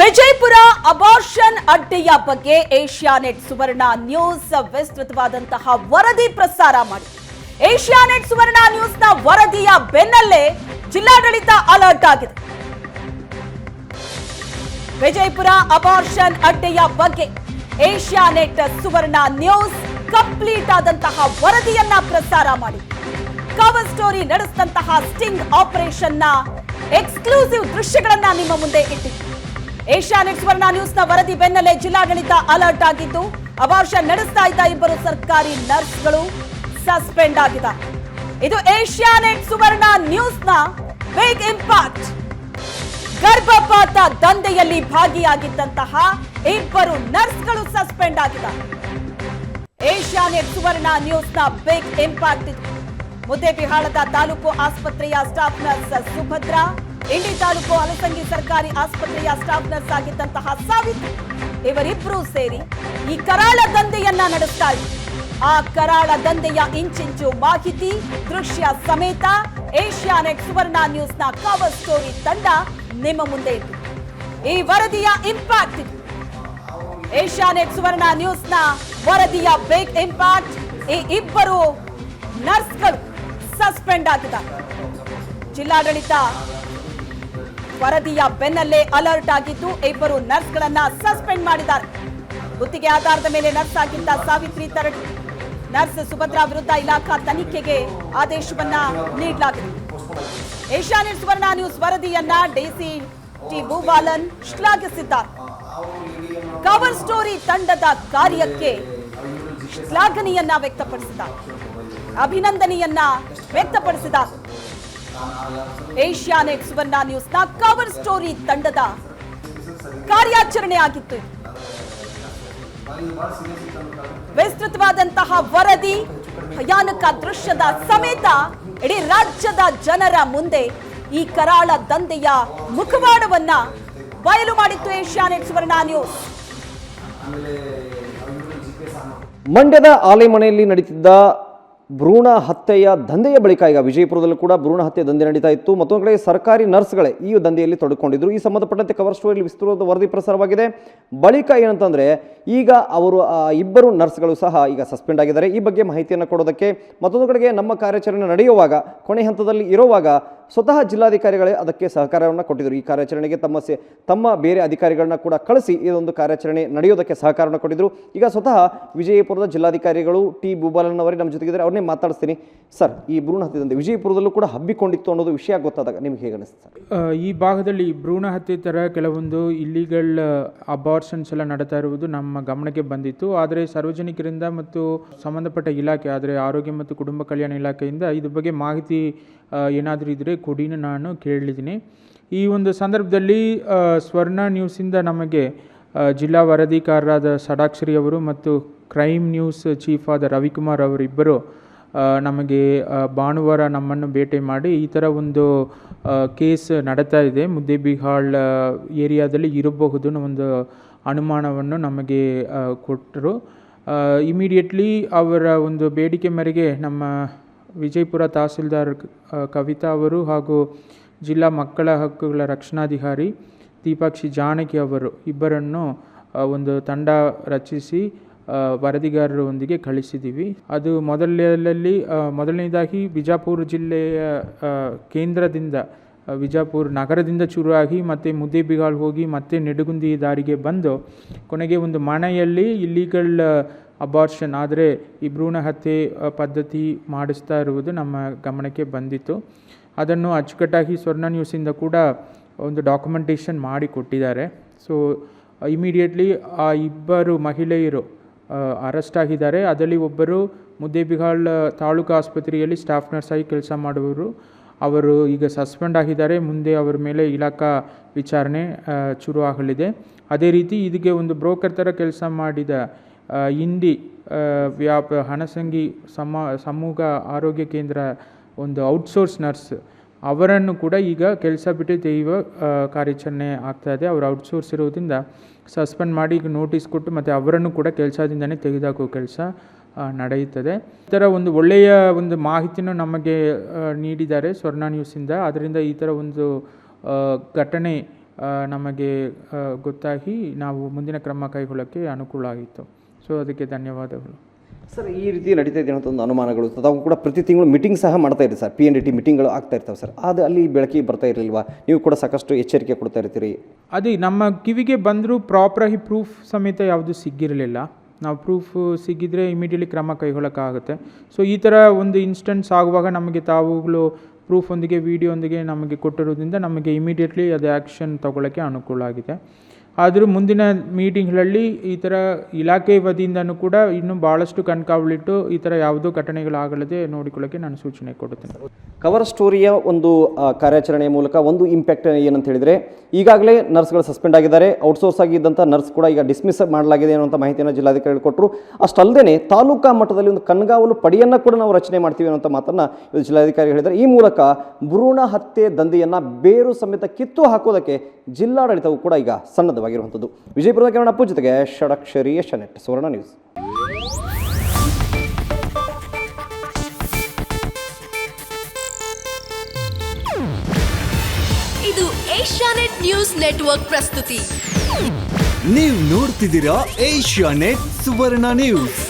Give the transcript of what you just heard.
Vijayapura abortion ಅಡ್ಡೆಯ ಬಗ್ಗೆ Asianet Suvarna news ವಿಸ್ತೃತವಾದಂತಹ ವರದಿ ಪ್ರಸಾರ ಮಾಡಿ. ಏಷ್ಯಾನೆಟ್ ಸುವರ್ಣ ನ್ಯೂಸ್ನ ವರದಿಯ ಬೆನ್ನಲ್ಲೇ ಜಿಲ್ಲಾಡಳಿತ ಅಲರ್ಟ್ ಆಗಿದೆ. ವಿಜಯಪುರ ಅಬಾರ್ಷನ್ ಅಡ್ಡೆಯ ಬಗ್ಗೆ ಏಷ್ಯಾನೆಟ್ ಸುವರ್ಣ ನ್ಯೂಸ್ ಕಂಪ್ಲೀಟ್ ಆದಂತಹ ವರದಿಯನ್ನ ಪ್ರಸಾರ ಮಾಡಿ. ಕವರ್ ಸ್ಟೋರಿ ನಡೆಸಿದಂತಹ ಸ್ಟಿಂಗ್ ಆಪರೇಷನ್ನ ಎಕ್ಸ್ಕ್ಲೂಸಿವ್ ದೃಶ್ಯಗಳನ್ನ ನಿಮ್ಮ ಮುಂದೆ ಇಟ್ಟಿದ್ದು ಏಷ್ಯಾನೆಟ್ ಸುವರ್ಣ ನ್ಯೂಸ್ನ ವರದಿ ಬೆನ್ನಲ್ಲೇ ಜಿಲ್ಲಾಡಳಿತ ಅಲರ್ಟ್ ಆಗಿದ್ದು ಅಬಾರ್ಷನ್ ನಡೆಸ್ತಾ ಇದ್ದ ಇಬ್ಬರು ಸರ್ಕಾರಿ ನರ್ಸ್ಗಳು ಸಸ್ಪೆಂಡ್ ಆಗಿದ್ದಾರೆ. ಇದು ಏಷ್ಯಾನೆಟ್ ಸುವರ್ಣ ನ್ಯೂಸ್ನ ಬಿಗ್ ಇಂಪ್ಯಾಕ್ಟ್. ಗರ್ಭಪಾತ ದಂಧೆಯಲ್ಲಿ ಭಾಗಿಯಾಗಿದ್ದಂತಹ ಇಬ್ಬರು ನರ್ಸ್ಗಳು ಸಸ್ಪೆಂಡ್ ಆಗಿದ್ದಾರೆ. ಏಷ್ಯಾನೆಟ್ ಸುವರ್ಣ ನ್ಯೂಸ್ನ ಬಿಗ್ ಇಂಪ್ಯಾಕ್ಟ್ ಮುದ್ದೇಬಿಹಾಳದ ತಾಲೂಕು ಆಸ್ಪತ್ರೆಯ ಸ್ಟಾಫ್ ನರ್ಸ್ ಸುಭದ್ರ ಇಂಡಿ ತಾಲೂಕು ಅಲಸಂಗಿ ಸರ್ಕಾರಿ ಆಸ್ಪತ್ರೆಯ ಸ್ಟಾಫ್ ನರ್ಸ್ ಆಗಿದ್ದಂತಹ ಸಾವಿತ್ರಿ ಇವರಿಬ್ಬರೂ ಸೇರಿ ಈ ಕರಾಳ ದಂಧೆಯನ್ನ ನಡೆಸ್ತಾ ಆ ಕರಾಳ ದಂಧೆಯ ಇಂಚಿಂಚು ಮಾಹಿತಿ, ದೃಶ್ಯ ಸಮೇತ ಏಷ್ಯಾನೆಟ್ ಸುವರ್ಣ ನ ಕವರ್ ಸ್ಟೋರಿ ತಂಡ ನಿಮ್ಮ ಮುಂದೆ ಇತ್ತು. ಈ ವರದಿಯ ಇಂಪ್ಯಾಕ್ಟ್ ಇದು. ಏಷ್ಯಾನೆಟ್ ಸುವರ್ಣ ನ ವರದಿಯ ಬಿಗ್ ಇಂಪ್ಯಾಕ್ಟ್ ಈ ಇಬ್ಬರು ನರ್ಸ್ಗಳು ಸಸ್ಪೆಂಡ್ ಆಗಿದ್ದಾರೆ. ಜಿಲ್ಲಾಡಳಿತ ವರದಿಯ ಬೆನ್ನಲ್ಲೇ ಅಲರ್ಟ್ ಆಗಿದ್ದು ಇಬ್ಬರು ನರ್ಸ್ಗಳನ್ನ ಸಸ್ಪೆಂಡ್ ಮಾಡಿದ್ದಾರೆ. ಗುತ್ತಿಗೆ ಆಧಾರದ ಮೇಲೆ ನರ್ಸ್ ಆಗಿದ್ದ ಸಾವಿತ್ರಿ ತರಡಿ ನರ್ಸ್ ಸುಭದ್ರಾ ವಿರುದ್ಧ ಇಲಾಖಾ ತನಿಖೆಗೆ ಆದೇಶವನ್ನ ನೀಡಲಾಗಿದೆ. ಏಷ್ಯಾನೆಟ್ ಸುವರ್ಣ ನ್ಯೂಸ್ ವರದಿಯನ್ನ ಡಿಸಿ ಟಿ ಭೂಬಾಲನ್ ಶ್ಲಾಘಿಸಿದ್ದಾರೆ. ಕವರ್ ಸ್ಟೋರಿ ತಂಡದ ಕಾರ್ಯಕ್ಕೆ ಶ್ಲಾಘನೆಯನ್ನ ವ್ಯಕ್ತಪಡಿಸಿದ್ದಾರೆ. ಅಭಿನಂದನೆಯನ್ನ ವ್ಯಕ್ತಪಡಿಸಿದ್ದಾರೆ. ಏಷ್ಯಾನೆಟ್ ಸುವರ್ಣ ನ್ಯೂಸ್ನ ಕವರ್ ಸ್ಟೋರಿ ತಂಡದ ಕಾರ್ಯಾಚರಣೆ ಆಗಿತ್ತು. ವಿಸ್ತೃತವಾದಂತಹ ವರದಿ, ಭಯಾನಕ ದೃಶ್ಯದ ಸಮೇತ ಇಡೀ ರಾಜ್ಯದ ಜನರ ಮುಂದೆ ಈ ಕರಾಳ ದಂಧೆಯ ಮುಖವಾಡವನ್ನ ಬಯಲು ಮಾಡಿತ್ತು ಏಷ್ಯಾನೆಟ್ ಸುವರ್ಣ ನ್ಯೂಸ್ ಮಂಡ್ಯದ ಆಲೆಮನೆಯಲ್ಲಿ ನಡೀತಿದ್ದ ಭ್ರೂಣ ಹತ್ಯೆಯ ದಂಧೆಯ ಬಳಿಕ ಈಗ ವಿಜಯಪುರದಲ್ಲೂ ಕೂಡ ಭ್ರೂಣ ಹತ್ಯೆ ದಂಧೆ ನಡೀತಾ ಇತ್ತು. ಮತ್ತೊಂದು ಕಡೆ ಸರ್ಕಾರಿ ನರ್ಸ್ಗಳೇ ಈ ದಂಧೆಯಲ್ಲಿ ತೊಡಕೊಂಡಿದ್ರು. ಈ ಸಂಬಂಧಪಟ್ಟಂತೆ ಕವರ್ ಸ್ಟೋರಿಯಲ್ಲಿ ವಿಸ್ತೃತ ವರದಿ ಪ್ರಸಾರವಾಗಿದೆ. ಬಳಿಕ ಏನಂತಂದರೆ, ಈಗ ಅವರು ಇಬ್ಬರು ನರ್ಸ್ಗಳು ಸಹ ಈಗ ಸಸ್ಪೆಂಡ್ ಆಗಿದ್ದಾರೆ. ಈ ಬಗ್ಗೆ ಮಾಹಿತಿಯನ್ನು ಕೊಡೋದಕ್ಕೆ ಮತ್ತೊಂದು ಕಡೆಗೆ ನಮ್ಮ ಕಾರ್ಯಾಚರಣೆ ನಡೆಯುವಾಗ, ಕೊನೆ ಹಂತದಲ್ಲಿ ಇರುವಾಗ ಸ್ವತಃ ಜಿಲ್ಲಾಧಿಕಾರಿಗಳೇ ಅದಕ್ಕೆ ಸಹಕಾರವನ್ನು ಕೊಟ್ಟಿದ್ದರು. ಈ ಕಾರ್ಯಾಚರಣೆಗೆ ತಮ್ಮ ಸೆ, ತಮ್ಮ ಬೇರೆ ಅಧಿಕಾರಿಗಳನ್ನ ಕೂಡ ಕಳಿಸಿ ಇದೊಂದು ಕಾರ್ಯಾಚರಣೆ ನಡೆಯೋದಕ್ಕೆ ಸಹಕಾರವನ್ನು ಕೊಟ್ಟಿದ್ದರು ಈಗ ಸ್ವತಃ ವಿಜಯಪುರದ ಜಿಲ್ಲಾಧಿಕಾರಿಗಳು ಟಿ ಭೂಬಾಲನ್ ಅವರೇ ನಮ್ಮ ಜೊತೆಗಿದ್ದಾರೆ. ಅವ್ರನ್ನೇ ಮಾತಾಡಿಸ್ತೀನಿ. ಸರ್, ಈ ಭ್ರೂಣ ಹತ್ಯದಂತೆ ವಿಜಯಪುರದಲ್ಲೂ ಕೂಡ ಹಬ್ಬಿಕೊಂಡಿತ್ತು ಅನ್ನೋದು ವಿಷಯ ಗೊತ್ತಾದಾಗ ನಿಮ್ಗೆ ಹೇಗೆ ಅನಿಸ್ತದೆ ಈ ಭಾಗದಲ್ಲಿ ಭ್ರೂಣ ಹತ್ಯೆ ಥರ ಕೆಲವೊಂದು ಇಲ್ಲಿಗಲ್ ಅಬಾರ್ಷನ್ಸ್ ಎಲ್ಲ ನಡೀತಾ ಇರುವುದು ನಮ್ಮ ಗಮನಕ್ಕೆ ಬಂದಿತ್ತು. ಆದರೆ ಸಾರ್ವಜನಿಕರಿಂದ ಮತ್ತು ಸಂಬಂಧಪಟ್ಟ ಇಲಾಖೆ, ಆದರೆ ಆರೋಗ್ಯ ಮತ್ತು ಕುಟುಂಬ ಕಲ್ಯಾಣ ಇಲಾಖೆಯಿಂದ ಇದ್ರ ಬಗ್ಗೆ ಮಾಹಿತಿ ಏನಾದರೂ ಇದ್ದರೆ ಕೊಡಿನ ನಾನು ಕೇಳಿದ್ದೀನಿ. ಈ ಒಂದು ಸಂದರ್ಭದಲ್ಲಿ ಸ್ವರ್ಣ ನ್ಯೂಸಿಂದ ನಮಗೆ ಜಿಲ್ಲಾ ವರದಿಕಾರರಾದ ಸಡಾಕ್ಷರಿ ಅವರು ಮತ್ತು ಕ್ರೈಮ್ ನ್ಯೂಸ್ ಚೀಫ್ ಆದ ರವಿಕುಮಾರ್ ಅವರಿಬ್ಬರು ನಮಗೆ ಭಾನುವಾರ ನಮ್ಮನ್ನು ಭೇಟಿ ಮಾಡಿ ಈ ಥರ ಒಂದು ಕೇಸ್ ನಡೀತಾ ಇದೆ. ಮುದ್ದೇಬಿಹಾಳ್ ಏರಿಯಾದಲ್ಲಿ ಇರಬಹುದು ಒಂದು ಅನುಮಾನವನ್ನು ನಮಗೆ ಕೊಟ್ಟರು. ಇಮಿಡಿಯೇಟ್ಲಿ ಅವರ ಒಂದು ಬೇಡಿಕೆ ಮೇರೆಗೆ ನಮ್ಮ ವಿಜಯಪುರ ತಹಸೀಲ್ದಾರ್ ಕವಿತಾ ಅವರು ಹಾಗೂ ಜಿಲ್ಲಾ ಮಕ್ಕಳ ಹಕ್ಕುಗಳ ರಕ್ಷಣಾಧಿಕಾರಿ ದೀಪಾಕ್ಷಿ ಜಾನಕಿ ಅವರು ಇಬ್ಬರನ್ನು ಒಂದು ತಂಡ ರಚಿಸಿ ವರದಿಗಾರರೊಂದಿಗೆ ಕಳಿಸಿದ್ದೀವಿ. ಅದು ಮೊದಲಲ್ಲಿ ಮೊದಲನೇದಾಗಿ ಬಿಜಾಪುರ ಜಿಲ್ಲೆಯ ಕೇಂದ್ರದಿಂದ ಬಿಜಾಪುರ ನಗರದಿಂದ ಶುರುವಾಗಿ ಮತ್ತು ಮುದ್ದೇಬಿಗಾಳ್ ಹೋಗಿ ಮತ್ತೆ ನೆಡುಗುಂದಿ ದಾರಿಗೆ ಬಂದು ಕೊನೆಗೆ ಒಂದು ಮನೆಯಲ್ಲಿ ಇಲ್ಲಿಗಲ್ ಅಬಾರ್ಷನ್ ಆದರೆ ಈ ಭ್ರೂಣ ಹತ್ಯೆ ಪದ್ಧತಿ ಮಾಡಿಸ್ತಾ ಇರುವುದು ನಮ್ಮ ಗಮನಕ್ಕೆ ಬಂದಿತ್ತು. ಅದನ್ನು ಅಚ್ಚುಕಟ್ಟಾಗಿ ಸ್ವರ್ಣ ನ್ಯೂಸಿಂದ ಕೂಡ ಒಂದು ಡಾಕ್ಯುಮೆಂಟೇಷನ್ ಮಾಡಿ ಕೊಟ್ಟಿದ್ದಾರೆ. ಸೊ ಇಮಿಡಿಯೇಟ್ಲಿ ಆ ಇಬ್ಬರು ಮಹಿಳೆಯರು ಅರೆಸ್ಟ್ ಆಗಿದ್ದಾರೆ. ಅದರಲ್ಲಿ ಒಬ್ಬರು ಮುದ್ದೇಬಿಹಾಳ್ ತಾಲೂಕು ಆಸ್ಪತ್ರೆಯಲ್ಲಿ ಸ್ಟಾಫ್ ನರ್ಸ್ ಆಗಿ ಕೆಲಸ ಮಾಡುವವರು. ಅವರು ಈಗ ಸಸ್ಪೆಂಡ್ ಆಗಿದ್ದಾರೆ. ಮುಂದೆ ಅವರ ಮೇಲೆ ಇಲಾಖಾ ವಿಚಾರಣೆ ಶುರು ಆಗಲಿದೆ ಅದೇ ರೀತಿ ಇದಕ್ಕೆ ಒಂದು ಬ್ರೋಕರ್ ಥರ ಕೆಲಸ ಮಾಡಿದ ಇಂಡಿ ವ್ಯಾಪ, ಹಣಸಂಗಿ ಸಮ ಸಮೂಹ ಆರೋಗ್ಯ ಕೇಂದ್ರ, ಒಂದು ಔಟ್ಸೋರ್ಸ್ ನರ್ಸ್ ಅವರನ್ನು ಕೂಡ ಈಗ ಕೆಲಸ ಬಿಟ್ಟು ತೆಗೆಯುವ ಕಾರ್ಯಾಚರಣೆ ಆಗ್ತಾ ಇದೆ. ಅವರು ಔಟ್ಸೋರ್ಸ್ ಇರೋದ್ರಿಂದ ಸಸ್ಪೆಂಡ್ ಮಾಡಿ ಈಗ ನೋಟಿಸ್ ಕೊಟ್ಟು ಮತ್ತು ಅವರನ್ನು ಕೂಡ ಕೆಲಸದಿಂದನೇ ತೆಗೆದುಹಾಕೋ ಕೆಲಸ ನಡೆಯುತ್ತದೆ. ಈ ಥರ ಒಂದು ಒಳ್ಳೆಯ ಒಂದು ಮಾಹಿತಿನೂ ನಮಗೆ ನೀಡಿದ್ದಾರೆ ಸ್ವರ್ಣ ನ್ಯೂಸಿಂದ ಅದರಿಂದ ಈ ಥರ ಒಂದು ಘಟನೆ ನಮಗೆ ಗೊತ್ತಾಗಿ ನಾವು ಮುಂದಿನ ಕ್ರಮ ಕೈಗೊಳ್ಳೋಕ್ಕೆ ಅನುಕೂಲ ಆಗಿತ್ತು. ಸೊ ಅದಕ್ಕೆ ಧನ್ಯವಾದಗಳು. ಸರ್ ಈ ರೀತಿ ನಡೀತಾ ಇದೆ ಅನ್ನೋ ಒಂದು ಅನುಮಾನಗಳು. ತಾವು ಕೂಡ ಪ್ರತಿ ತಿಂಗಳು ಮೀಟಿಂಗ್ ಸಹ ಮಾಡ್ತಾ ಇರಿ sir. P N D T ಮೀಟಿಂಗ್ಗಳು ಆಗ್ತಾ ಇರ್ತವೆ ಸರ್. ಅದು ಅಲ್ಲಿ ಬೆಳಕಿಗೆ ಬರ್ತಾ ಇರಲಿಲ್ವಾ? ನೀವು ಕೂಡ ಸಾಕಷ್ಟು ಎಚ್ಚರಿಕೆ ಕೊಡ್ತಾ ಇರ್ತೀರಿ. ಅದೇ ನಮ್ಮ ಕಿವಿಗೆ ಬಂದರೂ ಪ್ರಾಪರಾಗಿ ಪ್ರೂಫ್ ಸಮೇತ ಯಾವುದು ಸಿಗ್ಗಿರಲಿಲ್ಲ. ನಾವು ಪ್ರೂಫ್ ಸಿಕ್ಕಿದ್ರೆ ಇಮಿಡಿಯೇಟ್ಲಿ ಕ್ರಮ ಕೈಗೊಳ್ಳೋಕ್ಕಾಗುತ್ತೆ. ಸೊ ಈ ಥರ ಒಂದು ಇನ್ಸ್ಟೆಂಟ್ಸ್ ಆಗುವಾಗ ನಮಗೆ ತಾವುಗಳು ಪ್ರೂಫೊಂದಿಗೆ ವಿಡಿಯೋಂದಿಗೆ ನಮಗೆ ಕೊಟ್ಟಿರೋದ್ರಿಂದ ನಮಗೆ ಇಮಿಡಿಯೇಟ್ಲಿ ಅದು ಆ್ಯಕ್ಷನ್ ತಗೊಳ್ಳೋಕ್ಕೆ ಅನುಕೂಲ ಆಗಿದೆ. ಆದರೂ ಮುಂದಿನ ಮೀಟಿಂಗ್ಗಳಲ್ಲಿ ಈ ಥರ ಇಲಾಖೆ ವತಿಯಿಂದನೂ ಕೂಡ ಇನ್ನೂ ಭಾಳಷ್ಟು ಕಣ್ಕಾವಲಿಟ್ಟು ಈ ಥರ ಯಾವುದೋ ಘಟನೆಗಳಾಗಲದೆ ನೋಡಿಕೊಳ್ಳೋಕ್ಕೆ ನಾನು ಸೂಚನೆ ಕೊಡುತ್ತೇನೆ. ಕವರ್ ಸ್ಟೋರಿಯ ಒಂದು ಕಾರ್ಯಾಚರಣೆ ಕಾರ್ಯಾಚರಣೆಯ ಮೂಲಕ ಒಂದು ಇಂಪ್ಯಾಕ್ಟ್ ಏನಂತ ಹೇಳಿದರೆ, ಈಗಾಗಲೇ ನರ್ಸ್ಗಳು ಸಸ್ಪೆಂಡ್ ಆಗಿದ್ದಾರೆ. ಔಟ್ಸೋರ್ಸ್ ಆಗಿದ್ದಂಥ ನರ್ಸ್ ಕೂಡ ಈಗ ಡಿಸ್ಮಿಸ್ ಮಾಡಲಾಗಿದೆ ಅನ್ನುವಂಥ ಮಾಹಿತಿಯನ್ನು ಜಿಲ್ಲಾಧಿಕಾರಿಗಳು ಕೊಟ್ಟರು. ಅಷ್ಟಲ್ಲದೆ ತಾಲೂಕಾ ಮಟ್ಟದಲ್ಲಿ ಒಂದು ಕಣ್ಗಾವಲು ಪಡೆಯನ್ನು ಕೂಡ ನಾವು ರಚನೆ ಮಾಡ್ತೀವಿ ಅನ್ನೋಂಥ ಮಾತನ್ನು ಜಿಲ್ಲಾಧಿಕಾರಿ ಹೇಳಿದ್ದಾರೆ. ಈ ಮೂಲಕ ಭ್ರೂಣ ಹತ್ಯೆ ದಂಧೆಯನ್ನು ಬೇರು ಸಮೇತ ಕಿತ್ತು ಹಾಕೋದಕ್ಕೆ ಜಿಲ್ಲಾಡಳಿತವು ಕೂಡ ಈಗ ಸನ್ನದ್ಧವಾಗಿರುವಂಥದ್ದು ವಿಜಯಪುರದ ಕಿರಣ ಅಪ್ಪು ಜೊತೆಗೆ ಷಡಕ್ಷರಿ ಶನೆಟ್ ಸುವರ್ಣ ನ್ಯೂಸ್. ಇದು ಏಷ್ಯಾನೆಟ್ ನ್ಯೂಸ್ ನೆಟ್ವರ್ಕ್ ಪ್ರಸ್ತುತಿ. ನೀವು ನೋಡ್ತಿದ್ದೀರಾ ಏಷ್ಯಾನೆಟ್ ಸುವರ್ಣ ನ್ಯೂಸ್.